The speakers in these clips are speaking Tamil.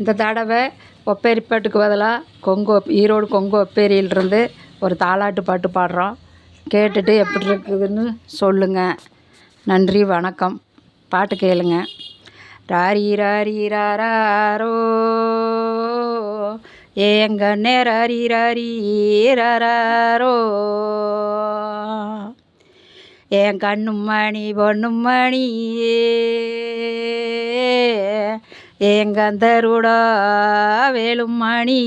இந்த தடவை ஒப்பேரி பாட்டுக்கு பதிலாக கொங்கு ஈரோடு கொங்கு ஒப்பேரியிலிருந்து ஒரு தாலாட்டு பாட்டு பாடுறோம். கேட்டுட்டு எப்படி இருக்குதுன்னு சொல்லுங்கள் நன்றி வணக்கம். பாட்டு கேளுங்க. ராரி ராரி ராரோ ஏங்க ராரி ராரி ராரோ என் கண்ணும் மணி பொண்ணும் மணி எங்கந்தருடா வேலும் மணி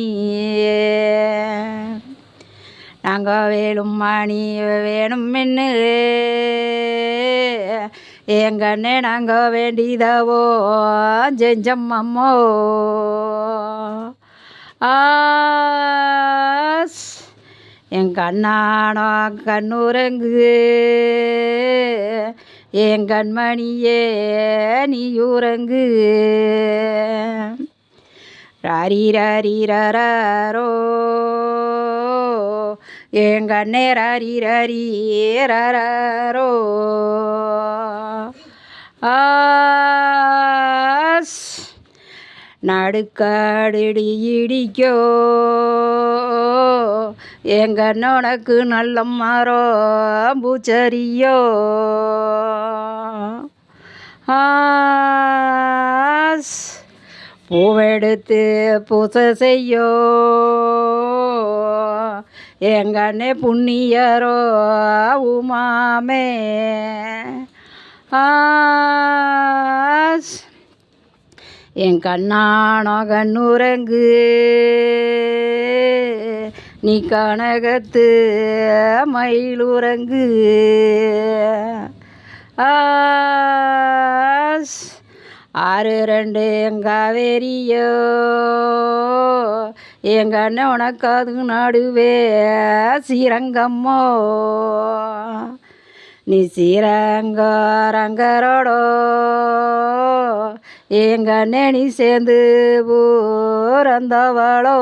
நாங்கள் வேலும் மணி வேணும் மென்னு. எங்கண்ணே நாங்கள் வேண்டிதாவோ? செஞ்சம்மம்மோ ஆஸ். என் கண்ணானோ கண்ணுரங்கு எங்கண்மணியே நீ உறங்கு. ராரி ராரி ராரோ என் கண்ணே ராரி ராரி ஆஸ். நடுக்காடு இடிக்கோ. எங்க உனக்கு நல்ல மரம் பூச்சரியோ. ஆஸ் பூவெடுத்து பூசை செய்யோ. எங்கண்ணே புண்ணியரோ உமாமே. ஆஸ் என் கண்ணானோ கண்ணுரங்கு நீ கனகத்து மயிலுறங்கு ஆஸ். ஆறு ரெண்டு எங்காவேரியோ. எங்க அண்ணன் உனக்கு அது நடுவே. ஸ்ரீரங்கம்மோ நீ ரங்கரோடோ எங்க அண்ணே நீ சேர்ந்து போறந்தவளோ